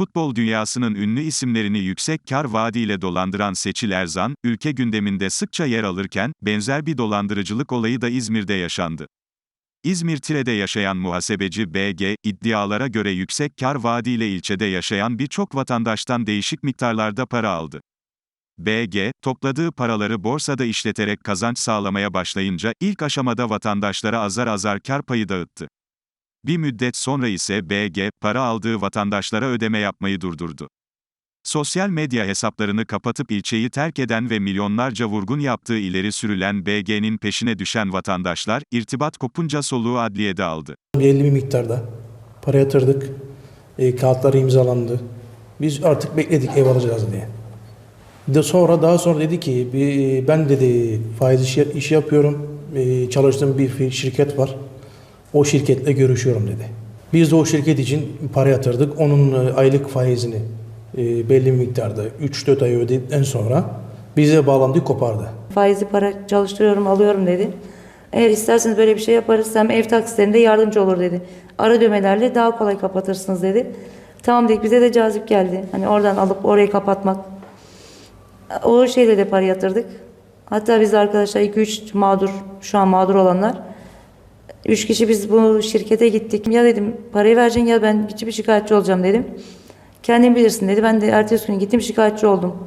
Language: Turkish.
Futbol dünyasının ünlü isimlerini yüksek kar vaadiyle dolandıran Seçil Erzan, ülke gündeminde sıkça yer alırken, benzer bir dolandırıcılık olayı da İzmir'de yaşandı. İzmir Tire'de yaşayan muhasebeci BG, iddialara göre yüksek kar vaadiyle ilçede yaşayan birçok vatandaştan değişik miktarlarda para aldı. BG, topladığı paraları borsada işleterek kazanç sağlamaya başlayınca, ilk aşamada vatandaşlara azar azar kar payı dağıttı. Bir müddet sonra ise BG, para aldığı vatandaşlara ödeme yapmayı durdurdu. Sosyal medya hesaplarını kapatıp ilçeyi terk eden ve milyonlarca vurgun yaptığı ileri sürülen BG'nin peşine düşen vatandaşlar, irtibat kopunca soluğu adliyede aldı. Belli bir miktarda para yatırdık. E, kağıtları imzalandı. Biz artık bekledik ev alacağız diye. De sonra daha sonra dedi ki bir, ben dedi faiz işi, işi yapıyorum. E, çalıştığım bir şirket var. O şirketle görüşüyorum dedi. Biz de o şirket için para yatırdık. Onun e, aylık faizini e, belli bir miktarda 3-4 ay ödedikten sonra bize bağlandı kopardı. Faizli para çalıştırıyorum, alıyorum dedi. Eğer isterseniz böyle bir şey yaparız hem ev taksitlerinde yardımcı olur dedi. Ara ödemelerle daha kolay kapatırsınız dedi. Tamam dedik bize de cazip geldi. Hani oradan alıp orayı kapatmak. O şeyle de para yatırdık. Hatta biz arkadaşlar 2-3 mağdur, şu an mağdur olanlar. Üç kişi biz bu şirkete gittik. Ya dedim parayı vereceksin ya ben bir şikayetçi olacağım dedim. Kendin bilirsin dedi. Ben de ertesi gün gittim şikayetçi oldum.